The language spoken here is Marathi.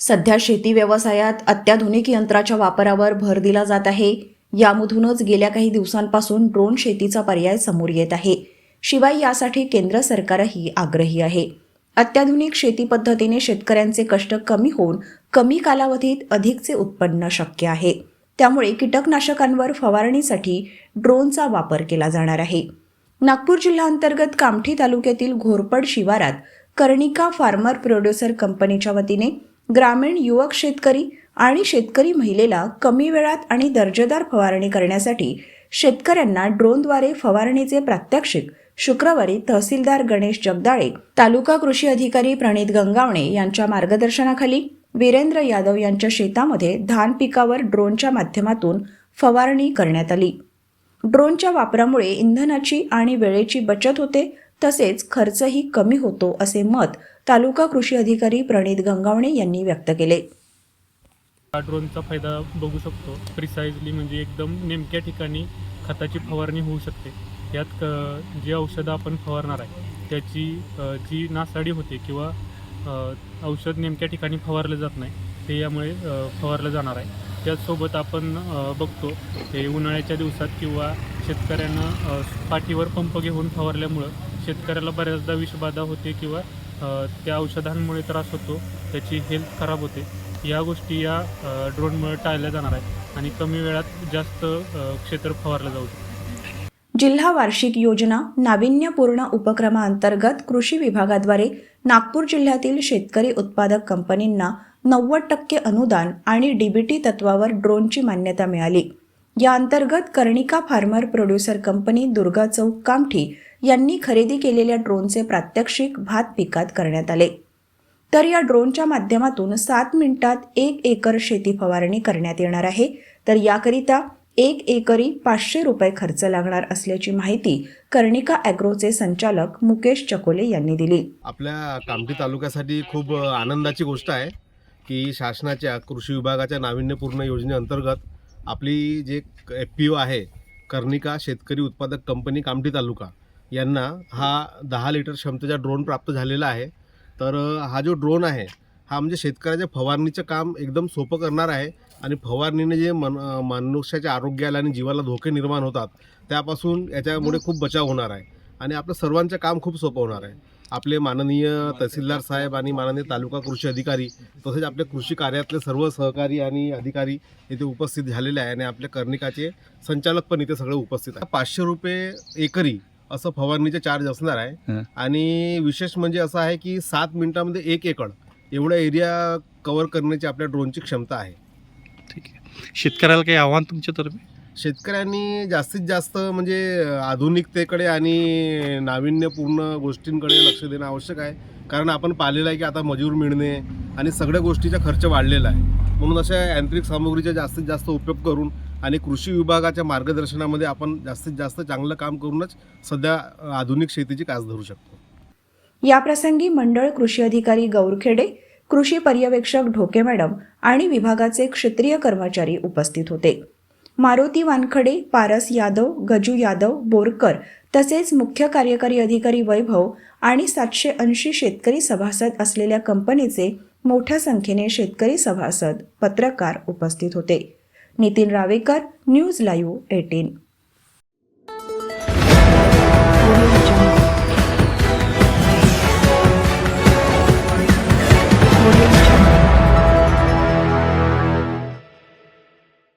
सध्या शेती व्यवसायात अत्याधुनिक यंत्राच्या वापरावर भर दिला जात आहे. यामधूनच गेल्या काही दिवसांपासून ड्रोन शेतीचा पर्याय समोर येत आहे. शिवाय यासाठी केंद्र सरकारही आग्रही आहे. अत्याधुनिक शेती पद्धतीने शेतकऱ्यांचे कष्ट कमी होऊन कमी कालावधीत अधिकचे उत्पन्न शक्य आहे. त्यामुळे कीटकनाशकांवर फवारणीसाठी ड्रोनचा वापर केला जाणार आहे. नागपूर जिल्हाअंतर्गत कामठी तालुक्यातील घोरपड शिवारात कर्णिका फार्मर प्रोड्युसर कंपनीच्या वतीने ग्रामीण युवक शेतकरी आणि शेतकरी महिलेला कमी वेळात आणि दर्जेदार फवारणी करण्यासाठी शेतकऱ्यांना ड्रोनद्वारे फवारणीचे प्रात्यक्षिक शुक्रवारी तहसीलदार गणेश जगदाळे तालुका कृषी अधिकारी प्रणित गंगावणे यांच्या मार्गदर्शनाखाली वीरेंद्र यादव यांच्या शेतामध्ये धान पिकावर ड्रोनच्या माध्यमातून फवारणी करण्यात आली. ड्रोनच्या वापरामुळे इंधनाची आणि वेळेची बचत होते तसेच खर्चही कमी होतो असे मत तालुका कृषी अधिकारी प्रणित गंगावणे यांनी व्यक्त केले. ड्रोनचा फायदा बघू शकतो. प्रिसाइजली म्हणजे एकदम नेमक्या ठिकाणी खताची फवारणी होऊ शकते. यात क जे औषधं आपण फवारणार आहे त्याची जी नासाडी होते किंवा औषध नेमक्या ठिकाणी फवारलं जात नाही ते यामुळे फवारलं जाणार आहे. त्याचसोबत आपण बघतो हे उन्हाळ्याच्या दिवसात किंवा शेतकऱ्यांना पाठीवर पंप घेऊन फवारल्यामुळं शेतकऱ्याला बऱ्याचदा विषबाधा होते किंवा त्या औषधांमुळे त्रास होतो त्याची हेल्थ खराब होते. या गोष्टी या ड्रोनमुळे टाळल्या जाणार आहेत आणि कमी वेळात जास्त क्षेत्र फवारलं जाऊ शकतं. जिल्हा वार्षिक योजना नाविन्यपूर्ण उपक्रमाअंतर्गत कृषी विभागाद्वारे नागपूर जिल्ह्यातील शेतकरी उत्पादक कंपनींना नव्वद टक्के अनुदान आणि डीबीटी तत्वावर ड्रोनची मान्यता मिळाली. या अंतर्गत Karnika farmer producer company Durga Chowk Kamthi यांनी खरेदी केलेल्या ड्रोनचे प्रात्यक्षिक भात पिकात करण्यात आले. तर या ड्रोनच्या माध्यमातून सात मिनिटात एक एकर शेती फवारणी करण्यात येणार आहे. तर याकरिता एक एकरी पाचशे रुपये खर्च लागणार असल्याची माहिती कर्णिका ॲग्रोचे संचालक मुकेश चकोले यांनी दिली. आपल्या कामठी तालुक्यासाठी खूप आनंदाची गोष्ट आहे की शासनाच्या कृषी विभागाच्या नाविन्यपूर्ण योजनेअंतर्गत आपली जे एफ पी ओ आहे कर्णिका शेतकरी उत्पादक कंपनी कामठी तालुका यांना हा दहा लिटर क्षमतेचा ड्रोन प्राप्त झालेला आहे. तर हा जो ड्रोन आहे हा म्हणजे शेतकऱ्याच्या फवारणीचं काम एकदम सोपं करणार आहे. आणि फवारणीने जे मन मनुष्याच्या आरोग्याला आणि जीवाला धोके निर्माण होतात त्यापासून याच्यामुळे खूप बचाव होणार आहे. आणि आपलं सर्वांचं काम खूप सोपं होणार आहे. आपले माननीय तहसीलदार साहेब आणि माननीय तालुका कृषी अधिकारी तसेच आपल्या कृषी कार्यातले सर्व सहकारी आणि अधिकारी इथे उपस्थित झालेले आहे आणि आपल्या कर्णिकाचे संचालक पण इथे सगळे उपस्थित आहे पाचशे रुपये एकरी असं फवारणीचे चार्ज असणार आहे. आणि विशेष म्हणजे असं आहे की सात मिनिटामध्ये एक एकड एवढा एरिया कव्हर करण्याची आपल्या ड्रोनची क्षमता आहे. ठीक आहे. शेतकऱ्याला काही आव्हान तुमच्यातर्फे शेतकऱ्यांनी जास्तीत जास्त म्हणजे आधुनिकतेकडे आणि नाविन्यपूर्ण गोष्टींकडे लक्ष देणं आवश्यक आहे. कारण आपण पाहिलेलं आहे की आता मजूर मिळणे आणि सगळ्या गोष्टीचा खर्च वाढलेला आहे. म्हणून अशा यांत्रिक सामुग्रीचा जास्तीत जास्त उपयोग करून आणि कृषी विभागाच्या मार्गदर्शनामध्ये आपण जास्तीत जास्त चांगलं काम करूनच सध्या आधुनिक शेतीची कास धरू शकतो. याप्रसंगी मंडळ कृषी अधिकारी गौरखेडे कृषी पर्यवेक्षक ढोके मॅडम आणि विभागाचे क्षेत्रीय कर्मचारी उपस्थित होते. मारुती वानखडे पारस यादव गजू यादव बोरकर तसेच मुख्य कार्यकारी अधिकारी वैभव आणि सातशे ऐंशी शेतकरी सभासद असलेल्या कंपनीचे मोठ्या संख्येने शेतकरी सभासद पत्रकार उपस्थित होते. Nitin Ravekar news live eighteen.